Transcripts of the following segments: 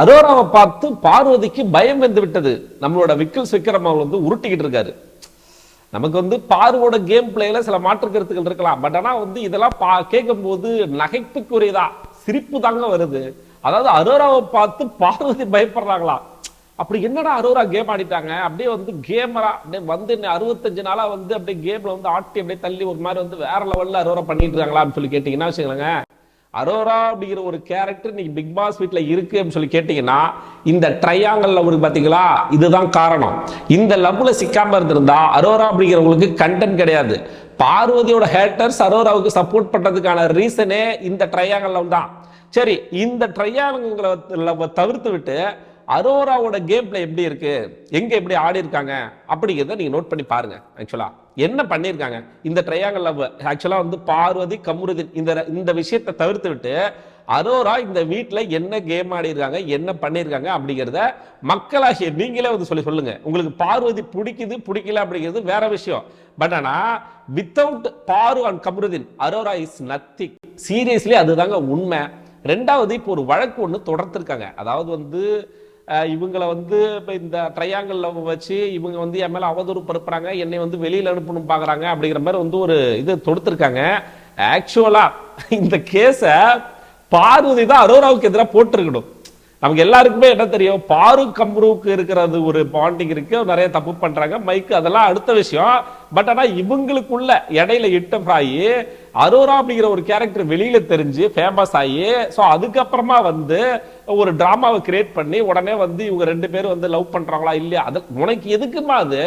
அரோராவை பார்த்து பார்வதிக்கு பயம் வந்து விட்டது. நம்மளோட விக்கல் விக்ரம் அவர் வந்து உருட்டிக்கிட்டு இருக்காரு. நமக்கு வந்து பார்வோட கேம் பிளேல சில மாற்று கருத்துக்கள் இருக்கலாம். பட் ஆனால் வந்து இதெல்லாம் பா கேட்கும்போது நகைப்புக்குரியதா சிரிப்பு தாங்க வருது. அதாவது அரோராவை பார்த்து பார்வதி பயப்படுறாங்களா? அப்படி என்னடா அரோரா கேம் ஆடிட்டாங்க? அப்படியே வந்து கேமரா அப்படியே வந்து அறுபத்தஞ்சு நாளா வந்து அப்படியே கேம்ல வந்து ஆட்டி அப்படியே தள்ளி ஒரு மாதிரி வந்து வேற லெவல்ல அரோரா பண்ணிட்டு இருக்காங்களான்னு சொல்லி கேட்டீங்கன்னா வச்சுக்கோங்க அரோரா அப்படிங்கிற ஒரு கேரக்டர் இன்னைக்கு பிக் பாஸ் வீட்டில் இருக்கு அப்படின்னு சொல்லி கேட்டீங்கன்னா இந்த ட்ரையாங்கல் லவ் பார்த்தீங்களா இதுதான் காரணம். இந்த லவ்ல சிக்காம இருந்திருந்தா அரோரா அப்படிங்கிறவங்களுக்கு கண்டென்ட் கிடையாது. பார்வதியோட ஹேட்டர்ஸ் அரோராவுக்கு சப்போர்ட் பண்ணுறதுக்கான ரீசனே இந்த ட்ரையாங்கல் லவ் தான். சரி இந்த ட்ரையாங்கல் லவ் தவிர்த்து விட்டு அரோராவோட கேம் பிளே எப்படி இருக்கு? எங்க எப்படி ஆடி இருக்காங்க? அப்படிங்கிறத நீங்க நோட் பண்ணி பாருங்க ஆக்சுவலா என்ன பண்ணியிருக்காங்க இந்த ட்ரையாங்கல் லவ் ஆக்சுவலா வந்து பார்வதி கமுருதின் இந்த இந்த விஷயத்தை தவிர்த்து விட்டு அரோரா இந்த வீட்டில் என்ன கேம் ஆடி இருக்காங்க என்ன பண்ணியிருக்காங்க அப்படிங்கிறத மக்களாகிய நீங்களே வந்து சொல்லி சொல்லுங்க. உங்களுக்கு பார்வதி பிடிக்குது பிடிக்கல அப்படிங்கிறது வேற விஷயம். பட் ஆனால் without Paaru and Kamarudeen Aurora is nothing seriously அதுதாங்க உண்மை. ரெண்டாவது இப்போ ஒரு வழக்கு ஒன்று தொடர்த்திருக்காங்க. அதாவது வந்து இவங்களை வந்து இப்போ இந்த ட்ரையாங்கல்ல வச்சு இவங்க வந்து என் மேலே அவதூறு பருப்புறாங்க என்னை வந்து வெளியில் அனுப்பணும் பார்க்குறாங்க அப்படிங்கிற மாதிரி வந்து ஒரு இது தொடுத்துருக்காங்க. ஆக்சுவலாக இந்த கேஸை பார்வதி தான் அரோராவுக்கு எதிராக போட்டிருக்கணும். நமக்கு எல்லாருக்குமே என்ன தெரியும்? பாரு கம்ருவுக்கு இருக்கிறது ஒரு பாண்டிங் இருக்கு நிறைய தப்பு பண்றாங்க. மைக்கு அதெல்லாம் அடுத்த விஷயம். பட் ஆனால் இவங்களுக்குள்ள இடையில இட்டம் ஆகி அரோரா அப்படிங்கிற ஒரு கேரக்டர் வெளியில தெரிஞ்சு ஃபேமஸ் ஆகி ஸோ அதுக்கப்புறமா வந்து ஒரு டிராமாவை கிரியேட் பண்ணி உடனே வந்து இவங்க ரெண்டு பேரும் வந்து லவ் பண்றாங்களா இல்லையா? அது உனக்கு எதுக்குமா அது?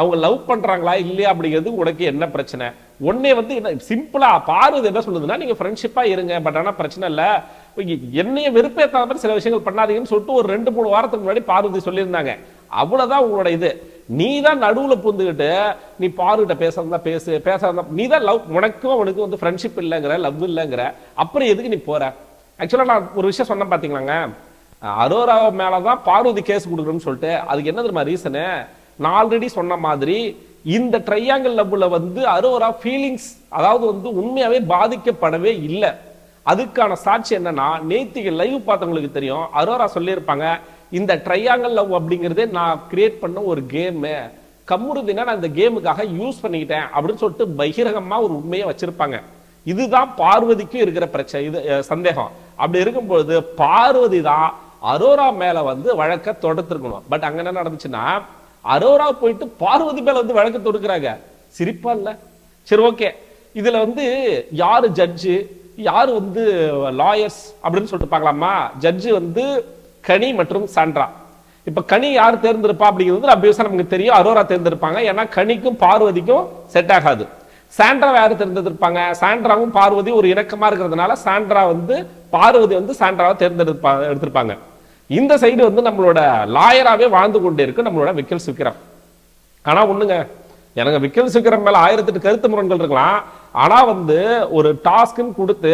அவங்க லவ் பண்றாங்களா இல்லையா அப்படிங்கிறது உனக்கு என்ன பிரச்சனை? ஒன்னே வந்து என்ன சிம்பிளா பார்வதி என்ன சொல்லுதுன்னா நீங்க ஃப்ரெண்ட்ஷிப்பா இருங்க பட் ஆனால் பிரச்சனை இல்லை. என்னைய வெறுப்பேத்தாத மாதிரி சில விஷயங்கள் பண்ணாதீங்கன்னு சொல்லிட்டு ஒரு ரெண்டு மூணு வாரத்துக்கு முன்னாடி பார்வதி சொல்லியிருந்தாங்க. அவ்வளவுதான் உங்களோட இது. நீ தான் நடுவுல புந்துக்கிட்டு நீ பாருகிட்ட பேசுறதா பேசு பேசாத நீ தான் லவ் உனக்கும் உனக்கு வந்து ஃப்ரெண்ட்ஷிப் இல்லைங்கிற லவ் இல்லைங்கிற அப்புறம் எதுக்கு நீ போற? ஆக்சுவலா நான் ஒரு விஷயம் சொன்னேன் பார்த்தீங்களாங்க அரோரா மேலதான் பார்வதி கேஸ் கொடுக்கணும்னு சொல்லிட்டு அதுக்கு என்ன தெரியுமா ரீசனு நான் ஆல்ரெடி சொன்ன மாதிரி இந்த ட்ரையாங்கல் லவ்ல வந்து அரோரா ஃபீலிங்ஸ் அதாவது வந்து உண்மையாவே பாதிக்கப்படவே இல்லை. அதுக்கான சாட்சி என்னன்னா நேத்திக்கு லைவ் பார்த்தவங்களுக்கு தெரியும் அரோரா சொல்லியிருப்பாங்க இந்த ட்ரையாங்கல் லவ் அப்படிங்கிறதே நான் கிரியேட் பண்ண ஒரு கேமு கம்முறுதினா நான் இந்த கேமுக்காக யூஸ் பண்ணிக்கிட்டேன் அப்படின்னு சொல்லிட்டு பகிரகமாக ஒரு உண்மையை வச்சிருப்பாங்க. இதுதான் பார்வதிக்கும் இருக்கிற பிரச்சனை இது சந்தேகம். அப்படி இருக்கும்பொழுது பார்வதி தான் அரோரா மேல வந்து வழக்க தொடுத்திருக்கணும். பட் அங்க என்ன நடந்துச்சுன்னா அரோரா போயிட்டு பார்வதி மேல வந்து வழக்கு தொடுக்கிறாங்க. சிரிப்பா இல்ல? சரி ஓகே இதுல வந்து யாரு ஜட்ஜு யாரு வந்து லாயர்ஸ் அப்படின்னு சொல்லிட்டு பார்க்கலாமா? ஜட்ஜு வந்து கனி மற்றும் சாண்ட்ரா. இப்ப கனி யார் தேர்ந்தெடுப்பா அப்படிங்கிறது அபியூசா நமக்கு தெரியும். அரோரா தேர்ந்தெடுப்பாங்க. ஏன்னா கனிக்கும் பார்வதிக்கும் செட் ஆகாது. சாண்ட்ரா யார் தேர்ந்தெடுப்பாங்க சாண்ட்ராவும் பார்வதி ஒரு இணக்கமா இருக்கிறதுனால சாண்ட்ரா வந்து பார்வதி வந்து சாண்ட்ராவை தேர்ந்தெடுப்பா எடுத்திருப்பாங்க. இந்த சைடு வந்து நம்மளோட லாயராகவே வாழ்ந்து கொண்டே இருக்கு நம்மளோட விக்கல் சுக்கிரம். ஆனால் ஒண்ணுங்க எனக்கு விக்கல் சுக்கிரம் மேல ஆயிரத்தெட்டு கருத்து முரண்கள் இருக்கலாம். ஆனா வந்து ஒரு டாஸ்க்குன்னு கொடுத்து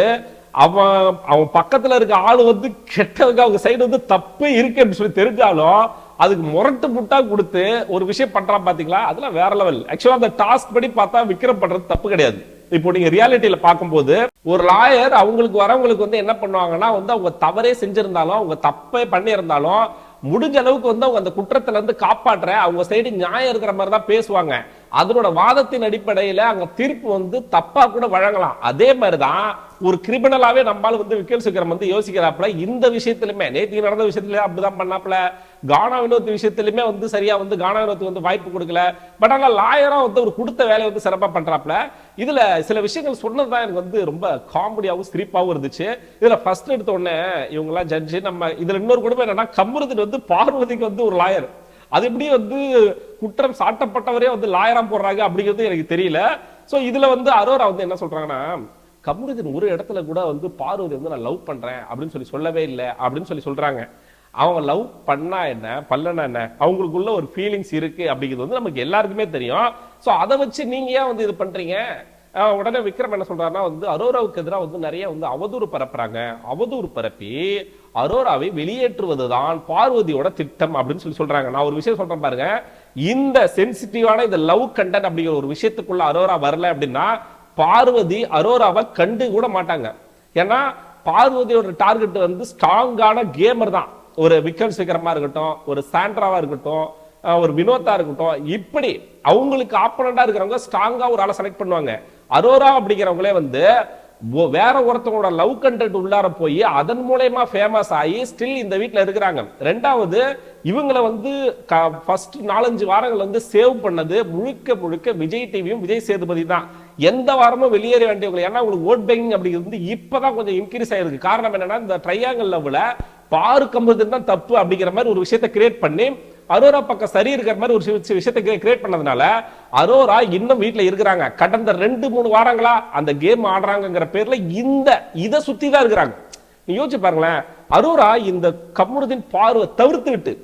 அவன் அவன் பக்கத்தில் இருக்க ஆள் வந்து கெட்டதுக்கு அவங்க சைடு வந்து தப்பே இருக்கு அப்படின்னு சொல்லி தெரிஞ்சாலும் அதுக்கு முரட்டு முட்டா கொடுத்து ஒரு விஷயம் பண்ணுறான் பார்த்தீங்களா அதெல்லாம் வேற லெவல் ஆக்சுவலாக அந்த டாஸ்க் படி பார்த்தா விக்ரம் பண்ணுறது தப்பு கிடையாது. இப்போ நீங்க ரியாலிட்டியில பார்க்கும்போது ஒரு லாயர் அவங்களுக்கு வரவங்களுக்கு வந்து என்ன பண்ணுவாங்கன்னா வந்து அவங்க தவறே செஞ்சிருந்தாலும் அவங்க தப்பே பண்ணியிருந்தாலும் முடிஞ்ச அளவுக்கு வந்து அவங்க அந்த குற்றத்துல இருந்து காப்பாற்ற அவங்க சைடு நியாயம் இருக்கிற மாதிரி தான் பேசுவாங்க. அதனோட வாதத்தின் அடிப்படையில அங்க தீர்ப்பு வந்து தப்பா கூட வழங்கலாம். அதே மாதிரிதான் ஒரு கிரிமினலாவே நம்மால வந்து விக்கல் சிக்கரம் வந்து யோசிக்கிறாப்புல இந்த விஷயத்திலுமே நேற்று நடந்த விஷயத்துல அப்படிதான் பண்ணாப்புல. கானா வினோத் விஷயத்திலுமே வந்து சரியா வந்து கானா வினோத்துக்கு வந்து வாய்ப்பு கொடுக்கல. பட் ஆனா லாயரா வந்து ஒரு கொடுத்த வேலையை வந்து சிறப்பா பண்றாப்புல. இதுல சில விஷயங்கள் சொன்னதுதான் எனக்கு வந்து ரொம்ப காமெடியாவும் சிரிப்பாவும் இருந்துச்சு. இதுல ஃபர்ஸ்ட் எடுத்த உடனே இவங்க எல்லாம் ஜட்ஜு நம்ம இதுல இன்னொரு குடும்பம் என்னன்னா கமருதன் வந்து பார்வதிக்கு வந்து ஒரு லாயர் அது எப்படி வந்து குற்றம் சாட்டப்பட்டவரே வந்து லாயரா போடுறாங்க அப்படிங்கிறது எனக்கு தெரியல. சோ இதுல வந்து அரோரா வந்து என்ன சொல்றாங்கன்னா கமருதன் ஒரு இடத்துல கூட வந்து பார்வதி வந்து நான் லவ் பண்றேன் அப்படின்னு சொல்லி சொல்லவே இல்லை அப்படின்னு சொல்லி சொல்றாங்க. அவங்க லவ் பண்ணா என்ன பல்லனா என்ன? அவங்களுக்குள்ள ஒரு ஃபீலிங்ஸ் இருக்கு அப்படிங்கிறது வந்து நமக்கு எல்லாருக்குமே தெரியும். சோ அதை வச்சு நீங்க ஏன் வந்து இது பண்றீங்க? ஆஹ் உடனே விக்ரம் என்ன சொல்றாருன்னா வந்து அரோராவுக்கு எதிராக வந்து நிறைய வந்து அவதூறு பரப்புறாங்க. அவதூறு பரப்பி அரோராவை வெளியேற்றுவதுதான் பார்வதியோட திட்டம் அப்படின்னு சொல்லி சொல்றாங்க. நான் ஒரு விஷயம் சொல்றேன் பாருங்க. இந்த சென்சிட்டிவான இந்த லவ் கண்டென்ட் அப்படிங்கிற ஒரு விஷயத்துக்குள்ள அரோரா வரல அப்படின்னா பார்வதி அரோராவை கண்டு கூட மாட்டாங்க. ஏன்னா பார்வதியோட டார்கெட் வந்து ஸ்ட்ராங்கான கேமர் தான். ஒரு விக்கல் சிகரமா இருக்கட்டும் ஒரு சாண்ட்ராவா இருக்கட்டும் ஒரு வினோத்தா இருக்கட்டும் இப்படி அவங்களுக்கு ஆப்பனண்டா இருக்கிறவங்க ஸ்ட்ராங்கா ஒரு ஆளை செலக்ட் பண்ணுவாங்க. அரோரா அப்படிங்கிறவங்களே வந்து வேற ஒருத்தவங்களோட லவ் கண்டென்ட் உள்ளார போய் அதன் மூலயமா ஃபேமஸ் ஆகி ஸ்டில் இந்த வீட்டில் இருக்கிறாங்க. ரெண்டாவது இவங்களை வந்து ஃபர்ஸ்ட் நாலஞ்சு வாரங்கள் வந்து சேவ் பண்ணது முழுக்க முழுக்க விஜய் டிவியும் விஜய் சேதுபதி தான். எந்த வாரமும் வெளியேற வேண்டியவங்க ஏன்னா உங்களுக்கு ஓட் பேங்கிங் அப்படிங்கிறது வந்து இப்பதான் கொஞ்சம் இன்க்ரீஸ் ஆயிருக்கு. காரணம் என்னன்னா இந்த ட்ரையாங்கல் லெவல பாரு கம்பது தான் தப்பு அப்படிங்கிற மாதிரி ஒரு விஷயத்தை கிரியேட் பண்ணி அரோரா பக்கம் சரி இருக்கிற மாதிரி ஒரு விஷயத்தை கிரியேட் பண்ணதுனால அரோரா இன்னும் வீட்டில் இருக்கிறாங்க. கடந்த ரெண்டு மூணு வாரங்களா அந்த கேம் ஆடுறாங்கங்கிற பேர்ல இந்த இதை சுத்தி தான் இருக்கிறாங்க. நீ யோசிச்சு பாருங்களேன். அரோரா இந்த கமருதீன் பார்வை தவிர்த்து விட்டு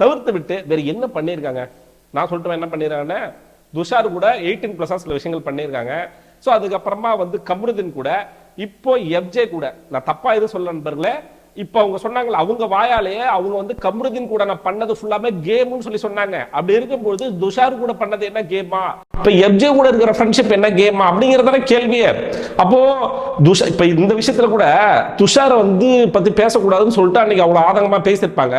தவிர்த்து விட்டு வேற என்ன பண்ணியிருக்காங்க? நான் சொல்லிட்டு என்ன பண்ணிருக்காங்கன்னா துஷார் கூட எயிட்டீன் பிளஸ் சில விஷயங்கள் பண்ணியிருக்காங்க. ஸோ அதுக்கப்புறமா வந்து கமருதீன் கூட இப்போ எஃப்ஜே கூட நான் தப்பா எதுவும் சொல்ல நண்பர்களே இப்போ அவங்க சொன்னாங்கல்ல அவங்க வாயாலேயே அவங்க வந்து கம்ருதீன் கூட நான் பண்ணது ஃபுல்லாமே கேம்னு சொல்லி சொன்னாங்க. அப்படி இருக்கும்போது துஷார் கூட பண்ணது என்ன கேமா இப்போ எஃப்ஜே கூட இருக்கிற ஃப்ரெண்ட்ஷிப் என்ன கேமா அப்படிங்கிறதான கேள்வியே. அப்போ துஷா இப்போ இந்த விஷயத்துல கூட துஷாரை வந்து பத்தி பேசக்கூடாதுன்னு சொல்லிட்டு அன்னைக்கு அவ்வளோ ஆதங்கமா பேசியிருப்பாங்க.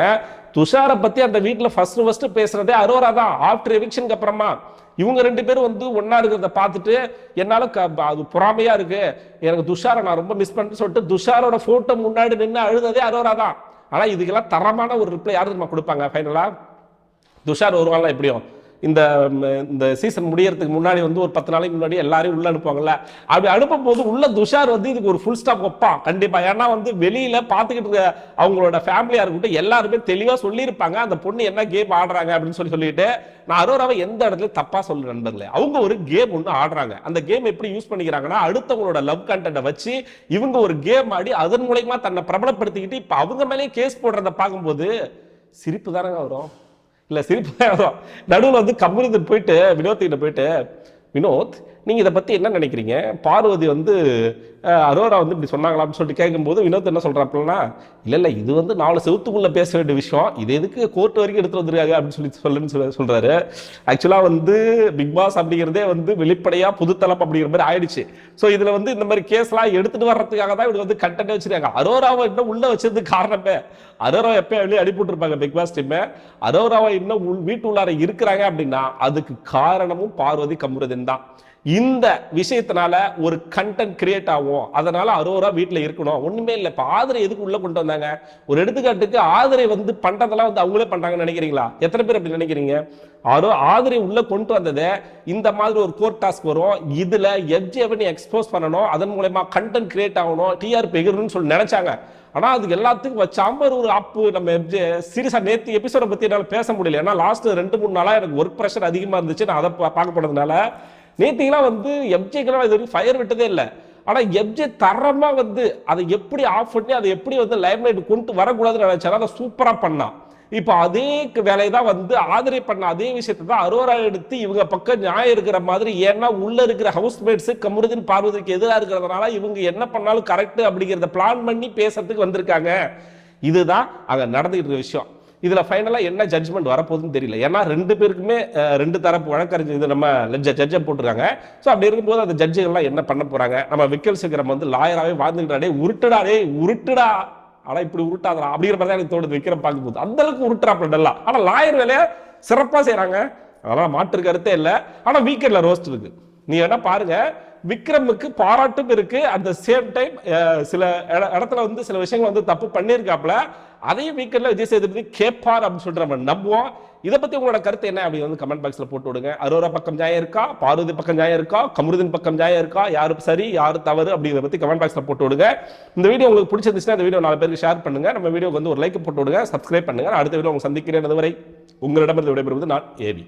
துஷாரை பத்தி அந்த வீட்டில் ஃபர்ஸ்ட் ஃபர்ஸ்ட் பேசுறதே அரோரா தான். ஆஃப்டர் எவிக்ஷனுக்கு அப்புறமா. இவங்க ரெண்டு பேரும் வந்து ஒன்னா இருக்கிறத பார்த்துட்டு என்னால க- அது பொறாமையா இருக்கு. எனக்கு துஷாரை நான் ரொம்ப மிஸ் பண்ணிட்டு சொல்லிட்டு துஷாரோட போட்டோ முன்னாடி நின்று அழுததே அரோரா தான் ஆனா இதுக்கெல்லாம் தரமான ஒரு ரிப்ளை யாரு நம்ம கொடுப்பாங்க ஃபைனலா துஷார் வருவாங்களா எப்படியும்? இந்த இந்த சீசன் முடியறதுக்கு முன்னாடி வந்து ஒரு பத்து நாளைக்கு முன்னாடி எல்லாரையும் உள்ள அனுப்புவாங்கல்ல? அப்படி அனுப்பும் போது உள்ள துஷார் வந்து இதுக்கு ஒரு ஃபுல் ஸ்டாப் வைப்பான். கண்டிப்பா. ஏன்னா வந்து வெளியில பாத்துக்கிட்டு இருக்க அவங்களோட ஃபேமிலியா இருக்கட்டும் எல்லாருமே தெளிவா சொல்லியிருப்பாங்க. அந்த பொண்ணு என்ன கேம் ஆடுறாங்க அப்படின்னு சொல்லி சொல்லிட்டு நான் அரோராவை எந்த இடத்துல தப்பா சொல்ல நண்பர்களே. அவங்க ஒரு கேம் ஒன்று ஆடுறாங்க. அந்த கேம் எப்படி யூஸ் பண்ணிக்கிறாங்கன்னா அடுத்தவங்களோட லவ் கண்டென்ட்டை வச்சு இவங்க ஒரு கேம் ஆடி அதன் மூலயமா தன்னை பிரபலப்படுத்திக்கிட்டு இப்ப அவங்க மேலேயே கேஸ் போடுறத பார்க்கும்போது சிரிப்பு தானங்க வரும். இல்ல சிரிப்பு நடுவில் வந்து கம்யூனிஸ்ட் போயிட்டு வினோத்துக்கிட்ட போயிட்டு வினோத் நீங்கள் இதை பற்றி என்ன நினைக்கிறீங்க? பார்வதி வந்து அரோரா வந்து இப்படி சொன்னாங்களா அப்படின்னு சொல்லிட்டு கேட்கும்போது வினோத் என்ன சொல்கிறாப்புலனா இல்லை இல்லை இது வந்து நாலு செவத்துக்குள்ளே பேச வேண்டிய விஷயம். இது எதுக்கு கோர்ட் வரைக்கும் எடுத்து வந்துருக்காங்க? அப்படின்னு சொல்லி சொல்லுன்னு சொல்ல சொல்றாரு. ஆக்சுவலாக வந்து பிக் பாஸ் அப்படிங்கிறதே வந்து வெளிப்படையாக புதுத்தளம் அப்படிங்கிற மாதிரி ஆயிடுச்சு. ஸோ இதில் வந்து இந்த மாதிரி கேஸ்லாம் எடுத்துகிட்டு வர்றதுக்காக தான் இவங்க வந்து கண்டென்ட் வச்சிருக்காங்க. அரோராவை இன்னும் உள்ளே வச்சதுக்கு காரணமே? அரோரா எப்போ வெளியே அனுப்பிட்டு பிக் பாஸ் டீம் அரோராவை இன்னும் உள் வீட்டு உள்ளார இருக்கிறாங்க அப்படின்னா அதுக்கு காரணமும் பார்வதி கமுருதன் தான். இந்த விஷயத்தினால ஒரு கண்டென்ட் கிரியேட் ஆகும். அதனால அரோரா வீட்டில் இருக்கணும். ஒண்ணுமே இல்லை. இப்போ ஆதரை எதுக்கு உள்ள கொண்டு வந்தாங்க? ஒரு எடுத்துக்காட்டுக்கு ஆதரை வந்து பண்றதெல்லாம் வந்து அவங்களே பண்றாங்கன்னு நினைக்கிறீங்களா? எத்தனை பேர் அப்படி நினைக்கிறீங்க? ஆரோ ஆதரை உள்ள கொண்டு வந்தது இந்த மாதிரி ஒரு கோர்ட் டாஸ்க் வரும். இதுல எஃப்ஜிஎவை நீ எக்ஸ்போஸ் பண்ணணும். அதன் மூலயமா கண்டென்ட் கிரியேட் ஆகணும். டிஆர்பி எகிரணும்னு சொல்லி நினைச்சாங்க. ஆனா அதுக்கு எல்லாத்துக்கும் வச்சாம ஒரு அப்பு நம்ம எஃப்ஜே சீரியஸா நேத்து எபிசோட பத்தி என்னால பேச முடியல. ஏன்னா லாஸ்ட் ரெண்டு மூணு நாளா எனக்கு ஒர்க் ப்ரெஷர் அதிகமா இருந்துச்சு. நான் அதை பார்க்க போனதுனால நேத்திக்கெல்லாம் வந்து எஃப்ஜேக்கெல்லாம் இது வரைக்கும் ஃபயர் விட்டதே இல்லை. ஆனால் எஃப்ஜே தரமாக வந்து அதை எப்படி ஆஃப் பண்ணி அதை எப்படி வந்து லைம்லைட் கொண்டு வரக்கூடாதுன்னு நினைச்சாலும் அதை சூப்பராக பண்ணான் இப்போ அதே வேலையை தான் வந்து ஆதரவு பண்ண அதே விஷயத்தை தான் அரோரா எடுத்து இவங்க பக்கம் நியாயம் இருக்கிற மாதிரி ஏன்னா உள்ள இருக்கிற ஹவுஸ்மேட்ஸ் கமருதின் பார்வதிக்கு எதிராக இருக்கிறதுனால இவங்க என்ன பண்ணாலும் கரெக்ட் அப்படிங்கிறத பிளான் பண்ணி பேசுறதுக்கு வந்திருக்காங்க. இதுதான் அங்கே நடந்துகிட்டு இருக்க விஷயம். இதில் ஃபைனலாக என்ன ஜட்ஜ்மெண்ட் வரப்போகுதுன்னு தெரியல. ஏன்னா ரெண்டு பேருக்குமே ரெண்டு தரப்பு வழக்கறிஞர் இது நம்ம ஜட்ஜை போட்டிருக்காங்க. ஸோ அப்படி இருக்கும்போது அந்த ஜட்ஜுகள்லாம் என்ன பண்ண போகிறாங்க நம்ம விக்கல் சிகரம் வந்து லாயராகவே வாழ்ந்துக்கிட்டாடே உருட்டுடாடே உருட்டுடா. ஆனால் இப்படி உருட்டாதடா அப்படிங்கிற மாதிரி தான் எனக்கு தோணுது விக்ரம் பார்க்கும்போது. அந்த அளவுக்கு உருட்டுறாப்ல நல்லா ஆனால் லாயர் வேலையை சிறப்பாக செய்கிறாங்க அதெல்லாம் மாற்று கருத்தே இல்லை. ஆனால் வீக்கெண்ட்ல ரோஸ்ட் இருக்குது நீ வேணால் பாருங்க. விக்ரமுக்கு பாராட்டும் இருக்கு. அட் த சேம் டைம் சில இடத்துல வந்து சில விஷயங்கள் வந்து தப்பு பண்ணியிருக்காப்ல அதையும் வீக்கெண்ட்ல விஜய் சேதுபதி கேட்பார் அப்படின்னு சொல்லிட்டு நம்ம நம்புவோம். இதை பத்தி உங்களோட கருத்து என்ன அப்படின்னு வந்து கமெண்ட் பாக்ஸ்ல போட்டு விடுங்க. அரோரா பக்கம் ஜாயம் இருக்கா? பார்வதி பக்கம் ஜாயம் இருக்கா? கமருதின் பக்கம் ஜாயம் இருக்கா? யாரு சரி யாரு தவறு அப்படிங்கிறத பத்தி கமெண்ட் பாக்ஸ்ல போட்டு விடுங்க. இந்த வீடியோ உங்களுக்கு பிடிச்சிருந்துச்சுன்னா இந்த வீடியோ நாலு பேருக்கு ஷேர் பண்ணுங்க. நம்ம வீடியோக்கு வந்து ஒரு லைக் போட்டு விடுங்க. சப்ஸ்கிரைப் பண்ணுங்க. அடுத்த வீடியோ உங்க சந்திக்கிறேன். வரை உங்களிடமிருந்து விடைபெறுவது நான் ஏவி